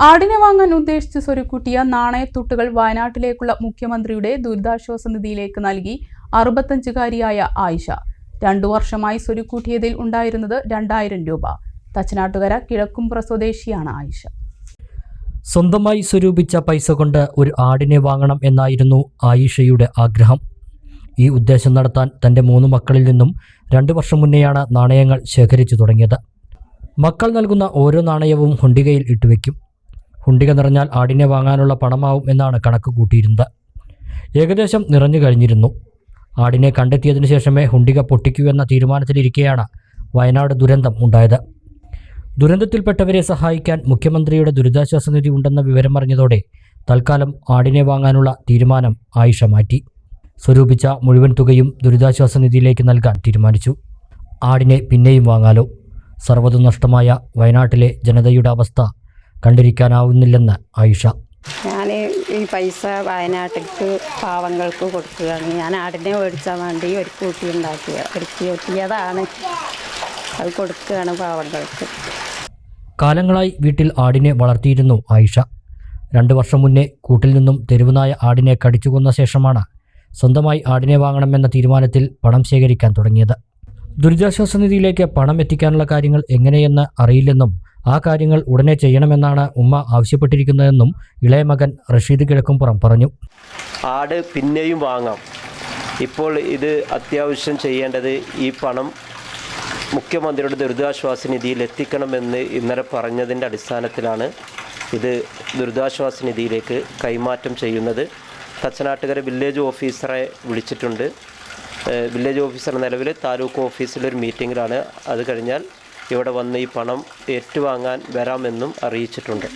ആടിനെ വാങ്ങാൻ ഉദ്ദേശിച്ച് സ്വരുക്കൂട്ടിയ നാണയത്തുട്ടുകൾ വയനാട്ടിലേക്കുള്ള മുഖ്യമന്ത്രിയുടെ ദുരിതാശ്വാസ നിധിയിലേക്ക് നൽകി അറുപത്തഞ്ചുകാരിയായ ആയിഷ. രണ്ടു വർഷമായി സ്വരുക്കൂട്ടിയതിൽ ഉണ്ടായിരുന്നത് രണ്ടായിരം രൂപ. തച്ചനാട്ടുകര കിഴക്കുംപുറ സ്വദേശിയാണ് ആയിഷ. സ്വന്തമായി സ്വരൂപിച്ച പൈസ കൊണ്ട് ഒരു ആടിനെ വാങ്ങണം എന്നായിരുന്നു ആയിഷയുടെ ആഗ്രഹം. ഈ ഉദ്ദേശം നടത്താൻ തന്റെ മൂന്ന് മക്കളിൽ നിന്നും രണ്ട് വർഷം മുന്നെയാണ് നാണയങ്ങൾ ശേഖരിച്ചു തുടങ്ങിയത്. മക്കൾ നൽകുന്ന ഓരോ നാണയവും ഹുണ്ടികയിൽ ഇട്ടുവെക്കും. ഹുണ്ടിക നിറഞ്ഞാൽ ആടിനെ വാങ്ങാനുള്ള പണമാവും എന്നാണ് കണക്ക് കൂട്ടിയിരുന്നത്. ഏകദേശം നിറഞ്ഞു കഴിഞ്ഞിരുന്നു. ആടിനെ കണ്ടെത്തിയതിനു ശേഷമേ ഹുണ്ടിക പൊട്ടിക്കൂ എന്ന തീരുമാനത്തിലിരിക്കെയാണ് വയനാട് ദുരന്തം ഉണ്ടായത്. ദുരന്തത്തിൽപ്പെട്ടവരെ സഹായിക്കാൻ മുഖ്യമന്ത്രിയുടെ ദുരിതാശ്വാസ നിധി ഉണ്ടെന്ന വിവരം അറിഞ്ഞതോടെ തൽക്കാലം ആടിനെ വാങ്ങാനുള്ള തീരുമാനം ആയിഷ മാറ്റി. സ്വരൂപിച്ച മുഴുവൻ തുകയും ദുരിതാശ്വാസ നിധിയിലേക്ക് നൽകാൻ തീരുമാനിച്ചു. ആടിനെ പിന്നെയും വാങ്ങാലോ. സർവതും നഷ്ടമായ വയനാട്ടിലെ ജനതയുടെ അവസ്ഥ കണ്ടിരിക്കാനാവുന്നില്ലെന്ന് ആയിഷ. ഞാൻ ഈ പൈസ വയനാട്ടിലേക്ക് പാവങ്ങൾക്ക് കൊടുക്കുകയാണ്. ഞാൻ ആടിനെ മേടിച്ചാൽ വേണ്ടി ഒരു കൂട്ടി ഉണ്ടാക്കുക ഒരു കൂട്ടിയതാണ്. അത് കൊടുക്കുകയാണ് പാവങ്ങൾക്ക്. കാലങ്ങളായി വീട്ടിൽ ആടിനെ വളർത്തിയിരുന്നു ആയിഷ. രണ്ട് വർഷം മുന്നേ കൂട്ടിൽ നിന്നും തെരുവുനായ ആടിനെ കടിച്ചു കൊന്ന ശേഷമാണ് സ്വന്തമായി ആടിനെ വാങ്ങണമെന്ന തീരുമാനത്തിൽ പണം ശേഖരിക്കാൻ തുടങ്ങിയത്. ദുരിതാശ്വാസ നിധിയിലേക്ക് പണം എത്തിക്കാനുള്ള കാര്യങ്ങൾ എങ്ങനെയെന്ന് അറിയില്ലെന്നും ആ കാര്യങ്ങൾ ഉടനെ ചെയ്യണമെന്നാണ് ഉമ്മ ആവശ്യപ്പെട്ടിരിക്കുന്നതെന്നും ഇളയ മകൻ റഷീദ് കിഴക്കുംപുറം പറഞ്ഞു. ആട് പിന്നെയും വാങ്ങാം. ഇപ്പോൾ ഇത് അത്യാവശ്യം ചെയ്യേണ്ടത് ഈ പണം മുഖ്യമന്ത്രിയുടെ ദുരിതാശ്വാസ നിധിയിൽ എത്തിക്കണമെന്ന് ഇന്നലെ പറഞ്ഞതിന്റെ അടിസ്ഥാനത്തിലാണ് ഇത് ദുരിതാശ്വാസ നിധിയിലേക്ക് കൈമാറ്റം ചെയ്യുന്നത്. തച്ചനാട്ടുകര വില്ലേജ് ഓഫീസറെ വിളിച്ചിട്ടുണ്ട്. വില്ലേജ് ഓഫീസർ നിലവിൽ താലൂക്ക് ഓഫീസിലൊരു മീറ്റിങ്ങിലാണ്. അത് കഴിഞ്ഞാൽ ഇവിടെ വന്ന് ഈ പണം ഏറ്റുവാങ്ങാൻ വരാമെന്നും അറിയിച്ചിട്ടുണ്ട്.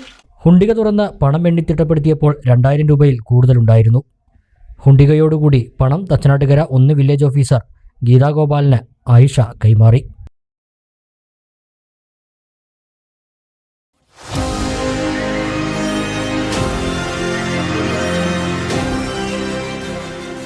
ഹുണ്ടിക തുറന്ന് പണം എണ്ണി തിട്ടപ്പെടുത്തിയപ്പോൾ രണ്ടായിരം രൂപയിൽ കൂടുതലുണ്ടായിരുന്നു. ഹുണ്ടികയോടുകൂടി പണം തച്ചനാട്ടുകര ഒന്ന് വില്ലേജ് ഓഫീസർ ഗീതാഗോപാലിന് ആയിഷ കൈമാറി.